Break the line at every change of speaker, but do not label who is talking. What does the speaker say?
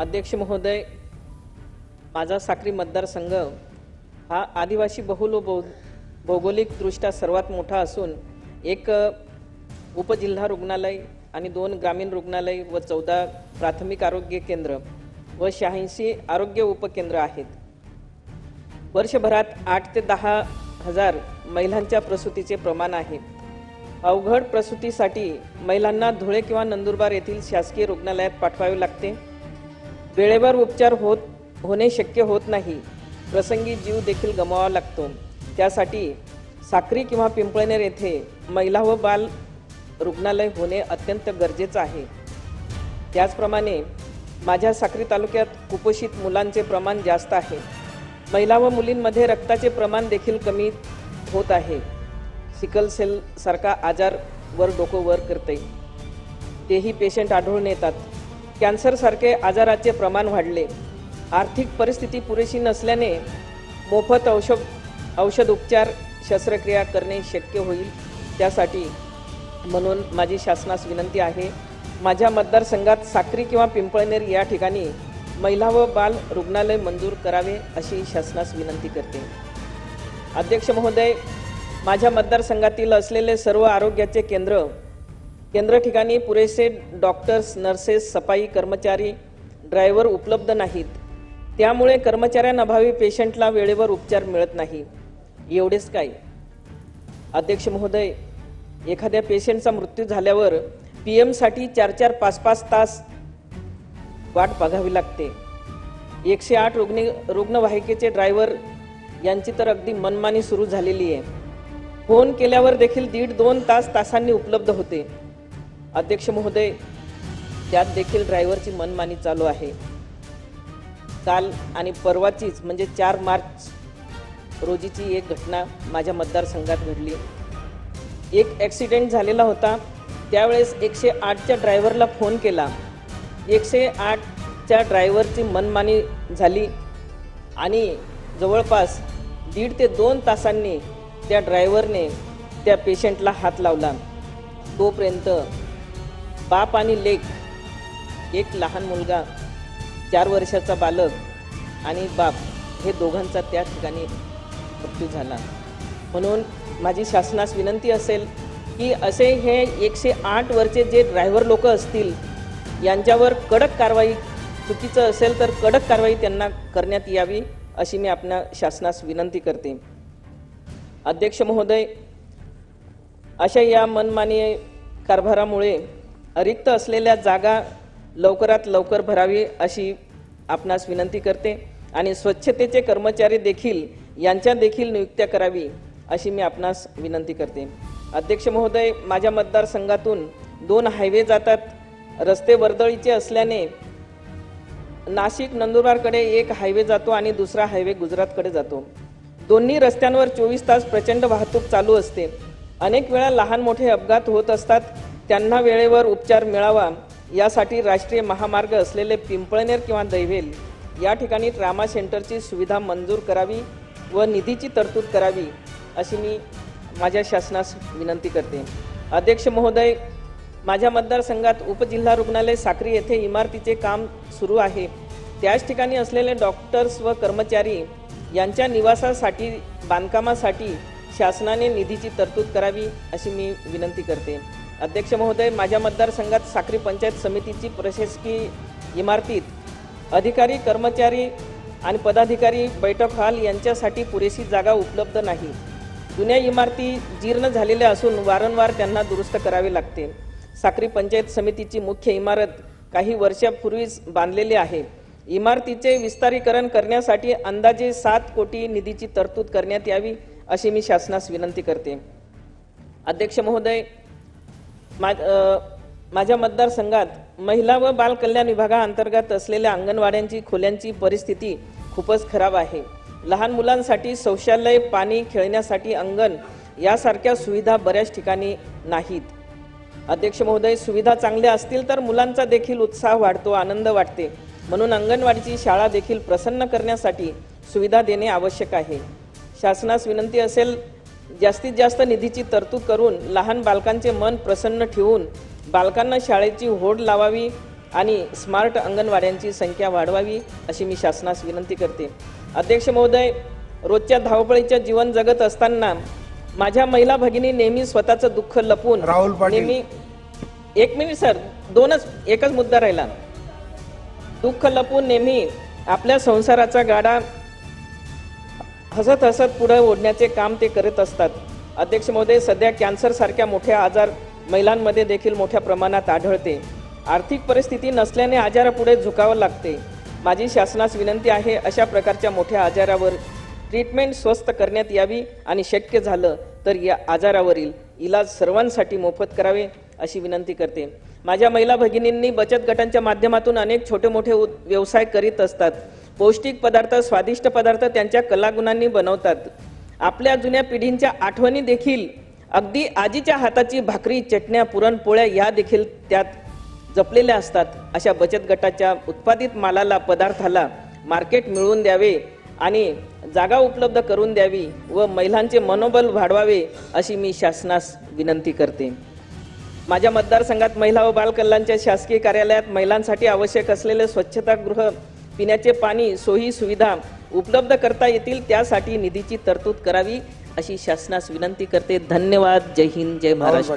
अध्यक्ष महोदय माझा साक्री मतदारसंघ हा आदिवासी बहुल भौ भौगोलिकदृष्ट्या सर्वात मोठा असून एक उपजिल्हा रुग्णालय आणि दोन ग्रामीण रुग्णालय व चौदा प्राथमिक आरोग्य केंद्र व शहाऐंशी आरोग्य उपकेंद्र आहेत. वर्षभरात आठ ते दहा हजार महिलांच्या प्रसूतीचे प्रमाण आहे. अवघड प्रसूतीसाठी महिलांना धुळे किंवा नंदुरबार येथील शासकीय रुग्णालयात पाठवावे लागते. वेळेवर उपचार होत होणे शक्य होत नाही. प्रसंगी जीव देखील गमवावा लागतो. त्यासाठी साक्री किंवा पिंपळनेर येथे महिला व बाल रुग्णालय होणे अत्यंत गरजेचं आहे. त्याचप्रमाणे माझ्या साक्री तालुक्यात कुपोषित मुलांचे प्रमाण जास्त आहे. महिला व मुलींमध्ये रक्ताचे प्रमाण देखील कमी होत आहे. सिकल सेल सारखा आजार वर डोकं वर करते. तेही पेशंट आढळून येतात. कॅन्सरसारखे आजाराचे प्रमाण वाढले. आर्थिक परिस्थिती पुरेशी नसल्याने मोफत औषध औषध उपचार शस्त्रक्रिया करणे शक्य होईल. त्यासाठी म्हणून माझी शासनास विनंती आहे. माझ्या मतदारसंघात साक्री किंवा पिंपळनेर या ठिकाणी महिला व बाल रुग्णालय मंजूर करावे अशी शासनास विनंती करते. अध्यक्ष महोदय माझ्या मतदारसंघातील असलेले सर्व आरोग्याचे केंद्र केंद्र ठिकाणी पुरेसे डॉक्टर्स नर्सेस सफाई कर्मचारी ड्रायव्हर उपलब्ध नाहीत. त्यामुळे कर्मचाऱ्यांअभावी पेशंटला वेळेवर उपचार मिळत नाही. एवढेच काय. अध्यक्ष महोदय एखाद्या पेशंटचा मृत्यू झाल्यावर पी एमसाठी चार चार पाच पाच तास वाट बघावी लागते. एकशे आठ रुग्ण रुग्णवाहिकेचे ड्रायव्हर यांची तर अगदी मनमानी सुरू झालेली आहे. फोन केल्यावर देखील दीड दोन तास तासांनी उपलब्ध होते. अध्यक्ष महोदय त्यात देखील ड्रायव्हरची मनमानी चालू आहे. काल आणि परवाचीच म्हणजे चार मार्च रोजीची एक घटना माझ्या मतदारसंघात घडली. एक ॲक्सिडेंट झालेला होता. त्यावेळेस एकशे आठच्या ड्रायव्हरला फोन केला. एकशे आठच्या ड्रायव्हरची मनमानी झाली आणि जवळपास दीड ते दोन तासांनी त्या ड्रायव्हरने त्या पेशंटला हात लावला. तोपर्यंत बाप आणि लेक एक लहान मुलगा चार वर्षाचा बालक आणि बाप हे दोघांचा त्या ठिकाणी मृत्यू झाला. म्हणून माझी शासनास विनंती असेल की असे हे एकशे आठ वरचे जे ड्रायव्हर लोक असतील यांच्यावर कडक कारवाई चुकीचं असेल तर कडक कारवाई त्यांना करण्यात यावी अशी मी आपल्या शासनास विनंती करते. अध्यक्ष महोदय अशा या मनमानी कारभारामुळे रिक्त असलेल्या जागा लवकरात लवकर भरावी अशी आपणास विनंती करते. आणि स्वच्छतेचे कर्मचारी देखील यांच्या देखील नियुक्त्या करावी अशी मी आपणास विनंती करते. अध्यक्ष महोदय माझ्या मतदारसंघातून दोन हायवे जातात. रस्ते वर्दळीचे असल्याने नाशिक नंदुरबारकडे एक हायवे जातो आणि दुसरा हायवे गुजरातकडे जातो. दोन्ही रस्त्यांवर चोवीस तास प्रचंड वाहतूक चालू असते. अनेक वेळा लहान मोठे अपघात होत असतात. त्यांना वेळेवर उपचार मिळावा यासाठी राष्ट्रीय महामार्ग असलेले पिंपळनेर किंवा दैवेल या ठिकाणी ट्रामा सेंटरची सुविधा मंजूर करावी व निधीची तरतूद करावी अशी मी माझ्या शासनास विनंती करते. अध्यक्ष महोदय माझ्या मतदारसंघात उपजिल्हा रुग्णालय साक्री येथे इमारतीचे काम सुरू आहे. त्याच ठिकाणी असलेले डॉक्टर्स व कर्मचारी यांच्या निवासासाठी बांधकामासाठी शासनाने निधीची तरतूद करावी अशी मी विनंती करते. अध्यक्ष महोदय माझ्या मतदारसंघात साक्री पंचायत समितीची प्रशासकीय इमारतीत अधिकारी कर्मचारी आणि पदाधिकारी बैठक हॉल यांच्यासाठी पुरेशी जागा उपलब्ध नाही. जुन्या इमारती जीर्ण झालेल्या असून वारंवार त्यांना दुरुस्त करावे लागते. साक्री पंचायत समितीची मुख्य इमारत काही वर्षापूर्वीच बांधलेली आहे. इमारतीचे विस्तारीकरण करण्यासाठी अंदाजे सात कोटी निधीची तरतूद करण्यात यावी अशी मी शासनास विनंती करते. अध्यक्ष महोदय माझ्या मतदारसंघात महिला व बाल कल्याण विभागाअंतर्गत असलेल्या अंगणवाड्यांची खोल्यांची परिस्थिती खूपच खराब आहे. लहान मुलांसाठी शौचालय पाणी खेळण्यासाठी अंगण यासारख्या सुविधा बऱ्याच ठिकाणी नाहीत. अध्यक्ष महोदय सुविधा चांगल्या असतील तर मुलांचा देखील उत्साह वाढतो आनंद वाटते. म्हणून अंगणवाडीची शाळा देखील प्रसन्न करण्यासाठी सुविधा देणे आवश्यक आहे. शासनास विनंती असेल जास्तीत जास्त निधीची तरतूद करून लहान बालकांचे मन प्रसन्न ठेवून बालकांना शाळेची होड लावावी आणि स्मार्ट अंगणवाड्यांची संख्या वाढवावी अशी मी शासनास विनंती करते अध्यक्ष महोदय रोजच्या धावपळीच्या जीवन जगत असताना माझ्या महिला भगिनी नेहमी स्वतःचं दुःख लपून
राहुल.
नेहमी एक मिनिट सर दोनच एकच मुद्दा राहिला दुःख लपून नेहमी आपल्या संसाराचा गाडा हसत हसत पुढे ओढण्याचे काम ते करत असतात. अध्यक्ष महोदय सध्या कॅन्सर सारख्या मोठ्या आजार महिलांमध्ये देखील मोठ्या प्रमाणात आढळते. आर्थिक परिस्थिती नसल्याने आजारापुढे झुकावं लागते. माझी शासनास विनंती आहे अशा प्रकारच्या मोठ्या आजारावर ट्रीटमेंट स्वस्त करण्यात यावी आणि शक्य झालं तर या आजारावरील इलाज सर्वांसाठी मोफत करावे अशी विनंती करते. माझ्या महिला भगिनींनी बचत गटांच्या माध्यमातून अनेक छोटे मोठे व्यवसाय करीत असतात. पौष्टिक पदार्थ स्वादिष्ट पदार्थ त्यांच्या कलागुणांनी बनवतात. आपल्या जुन्या पिढींच्या आठवणी देखील अगदी आजीच्या हाताची भाकरी चटण्या पुरणपोळ्या या देखील त्यात जपलेल्या असतात. अशा बचत गटाच्या उत्पादित मालाला पदार्थाला मार्केट मिळवून द्यावे आणि जागा उपलब्ध करून द्यावी व महिलांचे मनोबल वाढवावे अशी मी शासनास विनंती करते. माझ्या मतदारसंघात महिला व बालकल्याणच्या शासकीय कार्यालयात महिलांसाठी आवश्यक असलेले स्वच्छतागृह पिण्याचे पाणी सोयी सुविधा उपलब्ध करता येतील त्यासाठी निधीची तरतूद करावी अशी शासनास विनंती करते. धन्यवाद. जय हिंद. जय महाराष्ट्र.